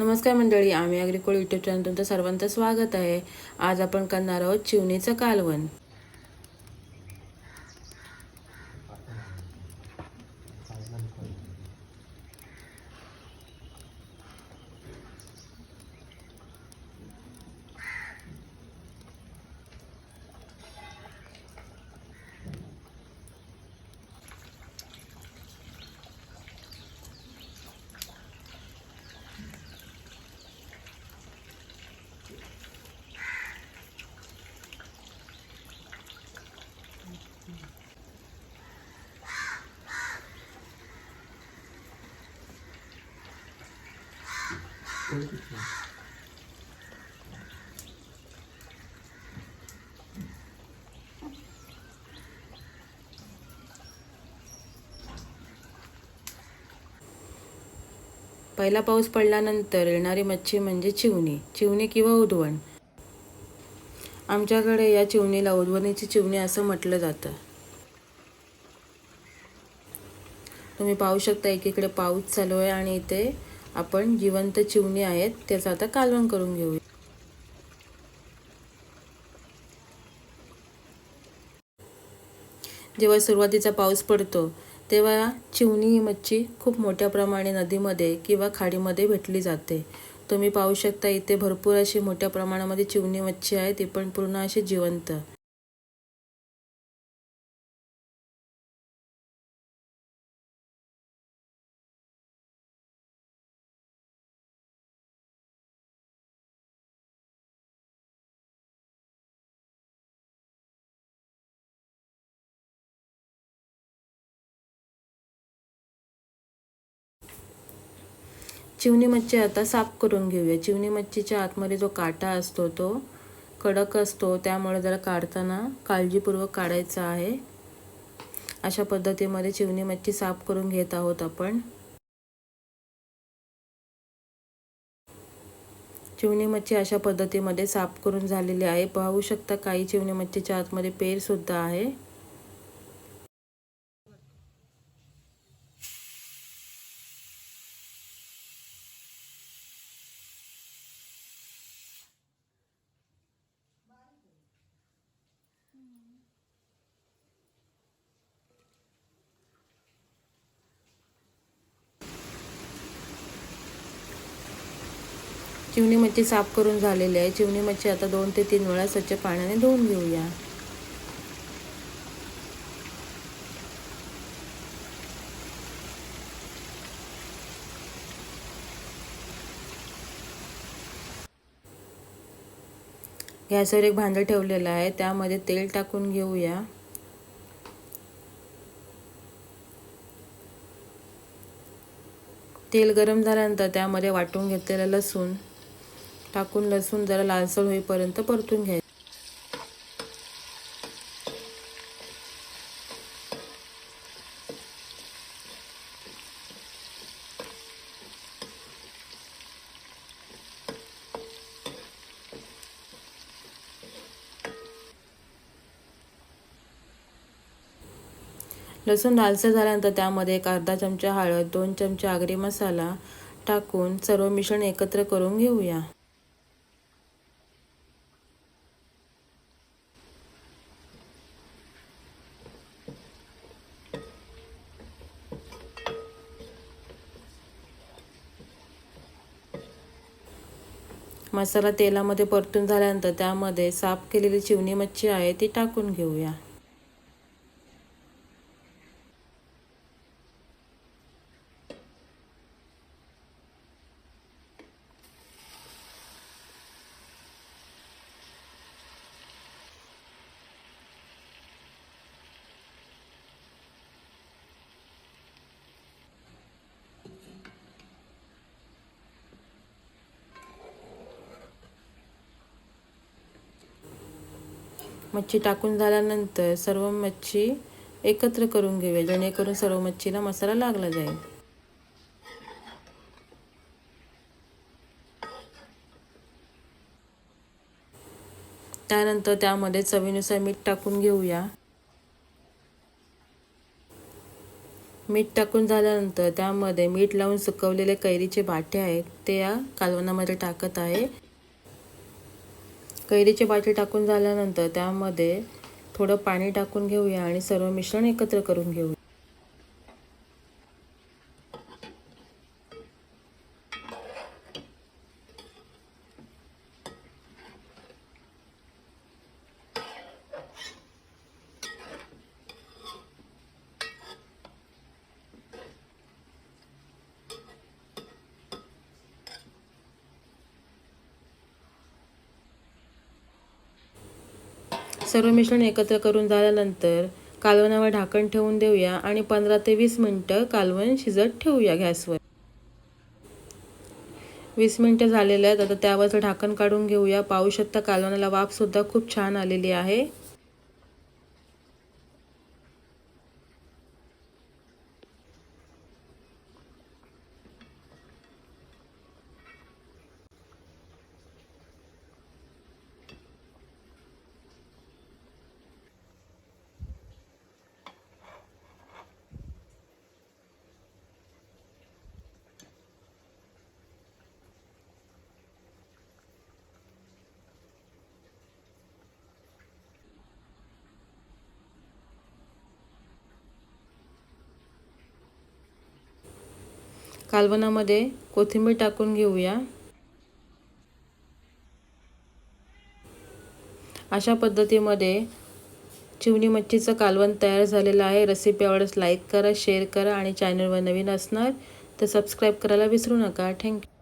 नमस्कार मंडळी आम्ही अग्रिकोळ युट्यूब चॅनल तुमचं सर्वांचं स्वागत आहे. आज आपण करणार आहोत चिवणीचं कालवण. पहिला पाऊस पडल्यानंतर येणारी मच्छी म्हणजे चिवणी चिवणी किंवा उधवण. आमच्याकडे या चिवणीला उधवणीची चिवणी असं म्हटलं जातं. तुम्ही पाहू शकता एकीकडे पाऊस चालू आहे आणि इथे आपण जिवंत चिवणी आहेत त्याचं आता कालवण करून घेऊया. जेव्हा सुरुवातीचा पाऊस पडतो तेव्हा चिवणी ही मच्छी खूप मोठ्या प्रमाणे नदीमध्ये किंवा खाडीमध्ये भेटली जाते. तुम्ही पाहू शकता इथे भरपूर अशी मोठ्या प्रमाणामध्ये चिवणी मच्छी आहे ती पण पूर्ण अशी जिवंत. चिवणी मच्छी आता साफ करून घेऊया. चिवणी मच्छीच्या आतमध्ये जो काटा असतो तो कडक असतो. त्यामुळे जरा काढताना काळजीपूर्वक काढायचा आहे. अशा पद्धतीमध्ये चिवणी मच्छी साफ करून घेत आहोत आपण. चिवणी मच्छी अशा पद्धतीमध्ये साफ करून झालेली आहे. पाहू शकता काही चिवणी मच्छीच्या आतमध्ये पेरसुद्धा आहे. चिवणी मच्छी साफ करून झालेली आहे. चिवणी मच्छी आता दोन ते तीन वेळा स्वच्छ पाण्याने धुवून घेऊया. गॅसवर एक भांडं ठेवलेलं आहे. त्यामध्ये तेल टाकून घेऊया. तेल गरम झाल्यानंतर त्यामध्ये वाटून घेतलेलं लसूण. टाकून लसूण जरा लालसर होईपर्यंत परतून घ्यायचं. लसूण लालसर झाल्यानंतर त्यामध्ये एक अर्धा चमचा हळद दोन चमचे आगरी मसाला टाकून सर्व मिश्रण एकत्र करून घेऊया. मसाला तेलामध्ये परतून झाल्यानंतर त्यामध्ये साफ केलेली चिवणी मच्छी आहे ती टाकून घेऊया. मच्छी टाकून झाल्यानंतर सर्व मच्छी एकत्र करून घेऊया जेणेकरून सर्व मच्छीला मसाला लागला जाईल. त्यानंतर त्यामध्ये चवीनुसार मीठ टाकून घेऊया. मीठ टाकून झाल्यानंतर त्यामध्ये मीठ लावून सुकवलेले कैरीचे बाटे आहेत ते या कालवणामध्ये टाकत आहे. कैरीची बाटली टाकून झाल्यानंतर त्यामध्ये थोडं पाणी टाकून घेऊया आणि सर्व मिश्रण एकत्र करून घेऊया. सर्व मिश्रण एकत्र करून झाल्यानंतर कालवणावर ढाकण ठेवून देऊया आणि पंधरा ते वीस मिनटं कालवण शिजत ठेवूया गॅसवर. वीस मिनटं झालेले आहेत. आता त्यावरचं ढाकण काढून घेऊया. पाहू शकता कालवणाला वाफसुद्धा खूप छान आलेली आहे. कालवणामध्ये कोथिंबीर टाकून घेऊया. अशा पद्धतीमध्ये चिवणी मच्छीचं कालवण तयार झालेलं आहे. रेसिपी आवडस लाईक करा शेअर करा आणि चॅनलवर नवीन असणार तर सबस्क्राईब करायला विसरू नका. थँक्यू.